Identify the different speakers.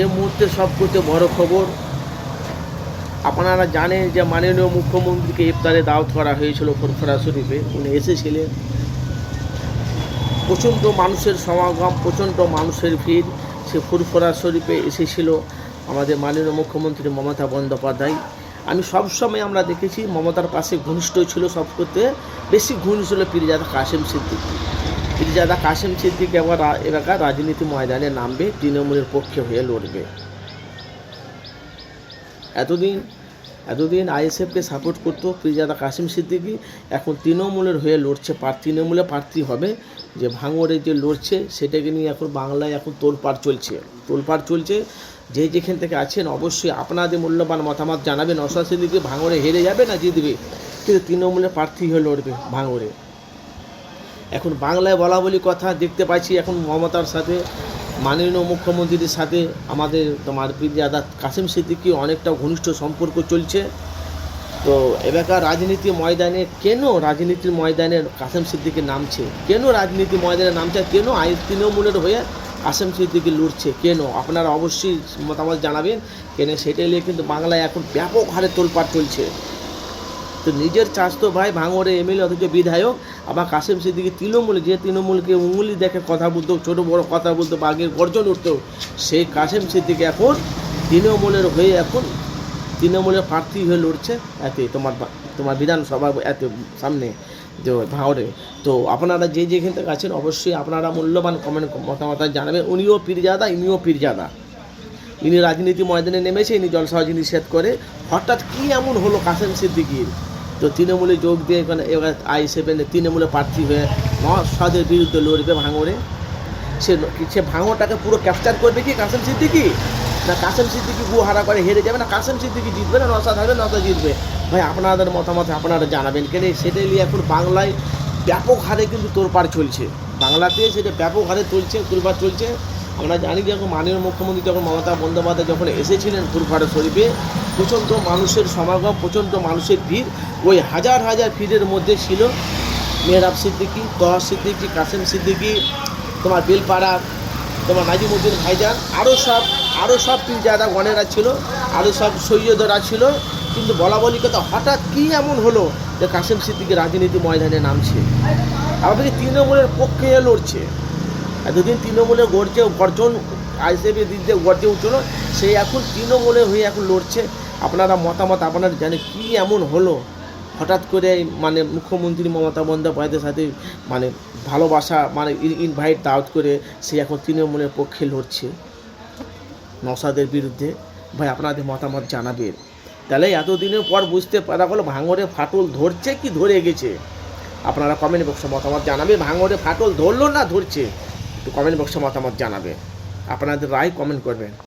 Speaker 1: এই মুহূর্তে সবচেয়ে বড় খবর, আপনারা জানেন যে মাননীয় মুখ্যমন্ত্রীকে ইফতারে দাওয়াত করা হয়েছিল ফুরফুরা শরীফে। উনি এসেছিলেন। প্রচণ্ড মানুষের সমাগম, প্রচণ্ড মানুষের ভিড়, সে ফুরফুরা শরীফে এসেছিল আমাদের মাননীয় মুখ্যমন্ত্রী মমতা বন্দ্যোপাধ্যায়। আমি সবসময় আমরা দেখেছি মমতার পাশে ঘনিষ্ঠ ছিল সব করতে বেশি ঘনিষ্ঠ ছিল পীরজাদা কাশেম সিদ্দিকী। পীরজাদা কাশেম সিদ্দিক এবার এলাকার রাজনীতি ময়দানে নামবে, তৃণমূলের পক্ষে হয়ে লড়বে। এতদিন এতদিন আইএসএফকে সাপোর্ট করতো পীরজাদা কাসিম সিদ্দিকী এখন তৃণমূলের হয়ে লড়ছে তৃণমূলে প্রার্থী হবে, যে ভাঙড়ে যে লড়ছে, সেটাকে নিয়ে এখন বাংলায় এখন তোলপাড় চলছে। তোলপাড় চলছে, যে যেখান থেকে আছেন, অবশ্যই আপনাদের মূল্যবান মতামত জানাবেন। অশান সিদ্দিকি ভাঙড়ে হেরে যাবে না জিতবে, কিন্তু তৃণমূলের প্রার্থী হয়ে লড়বে ভাঙড়ে। এখন বাংলায় বলা বলি কথা দেখতে পাচ্ছি এখন মমতার সাথে, মাননীয় মুখ্যমন্ত্রীর সাথে আমাদের তোমার পীরজাদা কাসিম সিদ্দিকি অনেকটা ঘনিষ্ঠ সম্পর্ক চলছে। তো এবারকার রাজনীতি ময়দানে কেন রাজনীতির ময়দানে কাসেম সিদ্দিকি নামছে? কেন রাজনীতি ময়দানে নামছে? কেন আই তৃণমূলের হয়ে কাসেম সিদ্দিকি লড়ছে? কেন? আপনারা অবশ্যই মতামত জানাবেন। কেন সেটাই নিয়ে কিন্তু বাংলায় এখন ব্যাপক হারে তোলপাড় চলছে। তো নিজের চাষ তো ভাই ভাঙড়ে এমএলএ অথচ বিধায়ক আবার কাসেম সিদ্দিকি তৃণমূল, যে তৃণমূলকে উঙ্গুলি দেখে কথা বলতো, ছোট বড় কথা বলতো, বাঘের গর্জন উঠতো সেই কাসেম সিদ্দিকি এখন তৃণমূলের হয়ে এখন তৃণমূলের প্রার্থী হয়ে লড়ছে এতে তোমার তোমার বিধানসভা এত সামনে যে ভাঙড়ে তো আপনারা যে যেখান থেকে আছেন অবশ্যই আপনারা মূল্যবান কমেন্ট মতামত জানাবেন। উনিও পীরজাদা, ইনিও পীরজাদা। ইনি রাজনীতি ময়দানে নেমেছে, ইনি জলসাহাজি নিষেধ করে। হঠাৎ কি এমন হলো কাসেম সিদ্দিকির? তো তৃণমূলে যোগ দিয়ে এখানে এবার আই সেভেনে তৃণমূলে প্রার্থী হয়ে নসাদের বিরুদ্ধে লড়বে ভাঙড়ে। সে সে ভাঙড়টাকে পুরো ক্যাপচার করবে কি কাসেম সিদ্দিকি? না কাসেম সিদ্দিকি গুহারা করে হেরে যাবে? না কাসেম সিদ্দিকি জিতবে না নসাদ হবে নসাদ জিতবে? ভাই, আপনাদের মতামত আপনারা জানাবেন কেন? সেটাই নিয়ে এখন বাংলায় ব্যাপক হারে কিন্তু তোরপাড় চলছে। বাংলাতে সেটা ব্যাপক হারে চলছে তোলপাড় চলছে। আমরা জানি যখন মাননীয় মুখ্যমন্ত্রী যখন মমতা বন্দ্যোপাধ্যায় যখন এসেছিলেন ফুরফাড়া শরীফে, প্রচণ্ড মানুষের সমাগম, প্রচণ্ড মানুষের ভিড়। ওই হাজার হাজার ভিড়ের মধ্যে ছিল মেহরাব সিদ্দিকি তহা সিদ্দিকি, কাসেম সিদ্দিকি, তোমার বেলপাড়া, তোমার নাজিমুদ্দিন ভাইজান আরও সব আরও সব পীরজাদা গণেরা ছিল আরও সব সৈয়দরা ছিল। কিন্তু বলা বলি কথা, হঠাৎ কী এমন হলো যে কাসেম সিদ্দিকি রাজনীতি ময়দানে নামছে? আবার কি তৃণমূলের পক্ষে লড়ছে। এতদিন তৃণমূলে গর্জে গর্জন আইসিএফের দিক দিয়ে গর্জে উঠল সেই এখন তৃণমূলে হয়ে এখন লড়ছে। আপনারা মতামত, আপনারা জানে কি এমন হলো? হঠাৎ করে মানে মুখ্যমন্ত্রী মমতা বন্দ্যোপাধ্যায়ের সাথে মানে ভালোবাসা মানে ইনভাইট দাওয়াত করে সে এখন তৃণমূলের পক্ষে লড়ছে। নসাদের বিরুদ্ধে। ভাই, আপনাদের মতামত জানাবেন। তাহলে এতদিনের পর বুঝতে পারা গেলো ভাঙরে ফাটল ধরছে কি ধরে গেছে। আপনারা কমেন্ট বক্সে মতামত জানাবে ভাঙরে ফাটল ধরলো না, ধরছে। একটু কমেন্ট বক্সে মতামত জানাবে। আপনাদের রায় কমেন্ট করবেন।